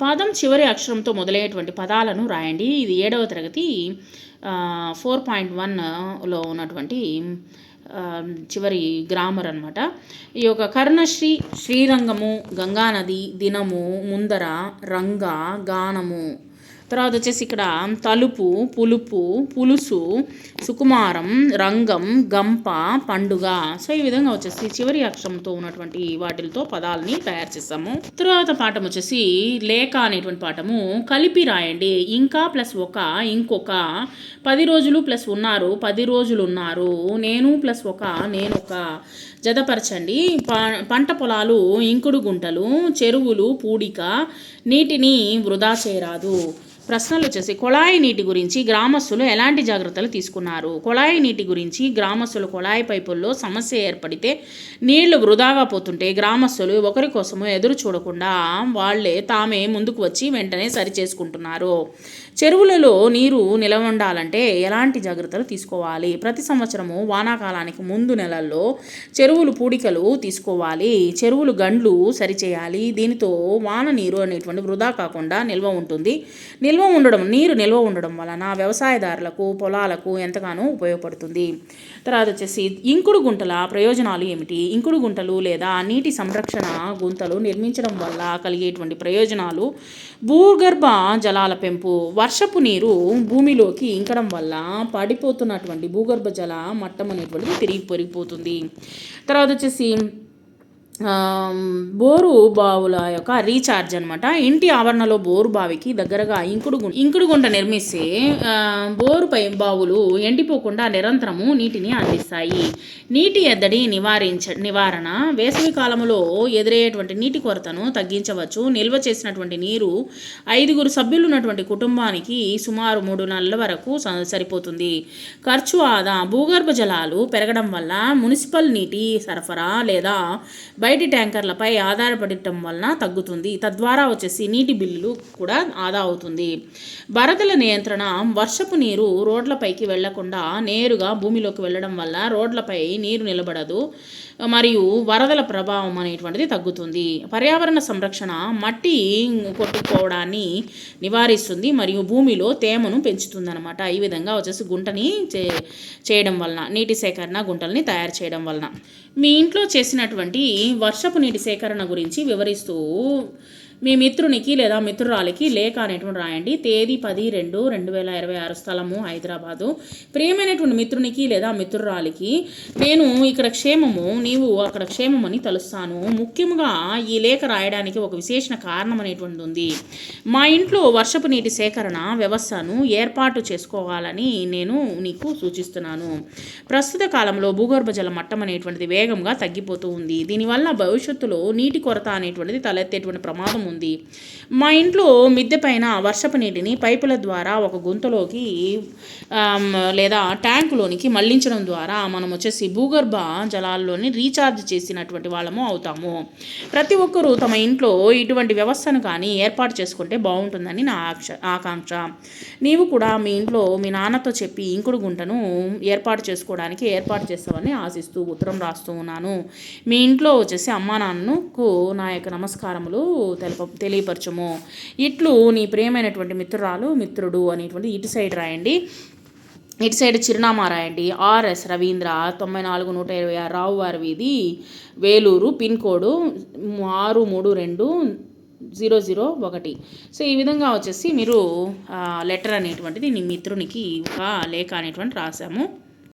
పదం చివరి అక్షరంతో మొదలయ్యేటువంటి పదాలను రాయండి. ఇది ఏడవ తరగతి ఫోర్ పాయింట్ వన్లో ఉన్నటువంటి చివరి గ్రామర్ అనమాట ఈ యొక్క కర్ణశ్రీ శ్రీరంగము గంగానది దినము ముందర రంగ గానము తర్వాత వచ్చేసి ఇక్కడ తలుపు పులుపు పులుసు సుకుమారం రంగం గంప పండుగ. సో ఈ విధంగా వచ్చేసి చివరి అక్షరంతో ఉన్నటువంటి వాటితో పదాలని తయారు చేస్తాము తర్వాత పాఠం వచ్చేసి లేఖ అనేటువంటి పాఠము. కలిపి రాయండి. ఇంకా ప్లస్ ఒక ఇంకొక. పది రోజులు ప్లస్ ఉన్నారు పది రోజులు ఉన్నారు. నేను ప్లస్ ఒక నేను ఒక. జతపరచండి. ప- పంట పొలాలు ఇంకుడు గుంటలు చెరువులు పూడిక నీటిని వృధా చేయరాదు. ప్రశ్నలు వచ్చేసి కుళాయి నీటి గురించి గ్రామస్తులు ఎలాంటి జాగ్రత్తలు తీసుకున్నారు? కుళాయి నీటి గురించి గ్రామస్తులు కొళాయి పైపుల్లో సమస్య ఏర్పడితే నీళ్ళు వృధాగా పోతుంటే గ్రామస్తులు ఒకరి కోసము ఎదురు చూడకుండా వాళ్ళే తామే ముందుకు వచ్చి వెంటనే సరి చేసుకుంటున్నారు చెరువులలో నీరు నిలవ ఉండాలంటే ఎలాంటి జాగ్రత్తలు తీసుకోవాలి? ప్రతి సంవత్సరము వానాకాలానికి ముందు నెలల్లో చెరువులు పూడికలు తీసుకోవాలి. చెరువులు గండ్లు సరిచేయాలి. దీనితో వాన నీరు అనేటువంటి వృధా కాకుండా నిల్వ ఉంటుంది. నిల్వ నిల్వ ఉండడం నీరు నిల్వ ఉండడం వలన వ్యవసాయదారులకు పొలాలకు ఎంతగానో ఉపయోగపడుతుంది. తర్వాత వచ్చేసి ఇంకుడు గుంటల ప్రయోజనాలు ఏమిటి? ఇంకుడు గుంటలు లేదా నీటి సంరక్షణ గుంతలు నిర్మించడం వల్ల కలిగేటువంటి ప్రయోజనాలు? భూగర్భ జలాల పెంపు వర్షపు నీరు భూమిలోకి ఇంకడం వల్ల పడిపోతున్నటువంటి భూగర్భ జల మట్టం అనేటువంటిది తిరిగి పెరిగిపోతుంది. తర్వాత వచ్చేసి బోరు బావుల యొక్క రీఛార్జ్ అనమాట ఇంటి ఆవరణలో బోరు బావికి దగ్గరగా ఇంకుడు గు- ఇంకుడు గుంట నిర్మిస్తే బోరు పై బావులు ఎండిపోకుండా నిరంతరము నీటిని అందిస్తాయి. నీటి ఎద్దడి నివారించ నివారణ వేసవి కాలంలో ఎదురయ్యేటువంటి నీటి కొరతను తగ్గించవచ్చు. నిల్వ చేసినటువంటి నీరు ఐదుగురు సభ్యులు ఉన్నటువంటి కుటుంబానికి సుమారు మూడు నెలల వరకు స- సరిపోతుంది. ఖర్చు ఆదా భూగర్భ జలాలు పెరగడం వల్ల మున్సిపల్ నీటి సరఫరా లేదా బయటి ట్యాంకర్లపై ఆధారపడటం వలన తగ్గుతుంది. తద్వారా వచ్చేసి నీటి బిల్లులు కూడా ఆదా అవుతుంది. వరదల నియంత్రణ వర్షపు నీరు రోడ్లపైకి వెళ్ళకుండా నేరుగా భూమిలోకి వెళ్ళడం వల్ల రోడ్లపై నీరు నిలబడదు. మరియు వరదల ప్రభావం అనేటువంటిది తగ్గుతుంది. పర్యావరణ సంరక్షణ మట్టి కొట్టుకోవడాన్ని నివారిస్తుంది మరియు భూమిలో తేమను పెంచుతుంది అనమాట ఈ విధంగా వచ్చేసి గుంటని చే చేయడం వలన నీటి సేకరణ గుంటల్ని తయారు చేయడం వలన. మీ ఇంట్లో చేసినటువంటి వర్షపు నీటి సేకరణ గురించి వివరిస్తూ మీ మిత్రునికి లేదా మిత్రురాలికి లేఖ అనేటువంటి రాయండి. తేదీ పది రెండు రెండు వేల ఇరవై ఆరు స్థలము హైదరాబాదు. ప్రియమైనటువంటి మిత్రునికి లేదా మిత్రురాలికి నేను ఇక్కడ క్షేమము నీవు అక్కడ క్షేమమని తలుస్తాను. ముఖ్యంగా ఈ లేఖ రాయడానికి ఒక విశేషణ కారణం అనేటువంటిది ఉంది. మా ఇంట్లో వర్షపు నీటి సేకరణ వ్యవస్థను ఏర్పాటు చేసుకోవాలని నేను నీకు సూచిస్తున్నాను. ప్రస్తుత కాలంలో భూగర్భ జల మట్టం అనేటువంటిది వేగంగా తగ్గిపోతూ ఉంది. దీనివల్ల భవిష్యత్తులో నీటి కొరత అనేటువంటిది తలెత్తేటువంటి ప్రమాదం ఉంది. మా ఇంట్లో మిద్దె పైన వర్షపు నీటిని పైపుల ద్వారా ఒక గుంతలోకి లేదా ట్యాంకులోనికి మళ్ళించడం ద్వారా మనం వచ్చేసి భూగర్భ జలాల్లోని రీఛార్జ్ చేసినటువంటి వాళ్ళము అవుతాము. ప్రతి ఒక్కరూ తమ ఇంట్లో ఇటువంటి వ్యవస్థను కానీ ఏర్పాటు చేసుకుంటే బాగుంటుందని నా ఆక్ష ఆకాంక్ష. నీవు కూడా మీ ఇంట్లో మీ నాన్నతో చెప్పి ఇంకుడు గుంటను ఏర్పాటు చేసుకోవడానికి ఏర్పాటు చేస్తామని ఆశిస్తూ ఉత్తరం రాస్తూ ఉన్నాను. మీ ఇంట్లో వచ్చేసి అమ్మా నాన్నకు నా యొక్క నమస్కారములు తెలుపు తెలియపరచము. ఇట్లు నీ ప్రియమైనటువంటి మిత్రురాలు మిత్రుడు అనేటువంటి ఇటు సైడ్ రాయండి. ఇటు సైడ్ చిరునామా రాయండి. ఆర్ఎస్ రవీంద్ర తొంభై నాలుగు నూట ఇరవై ఆరు రావు వారి వీధి వేలూరు పిన్ కోడ్ ఆరు మూడు రెండు జీరో జీరో ఒకటి. సో ఈ విధంగా వచ్చేసి మీరు లెటర్ అనేటువంటిది నీ మిత్రునికి ఒక లేఖ అనేటువంటి రాసాము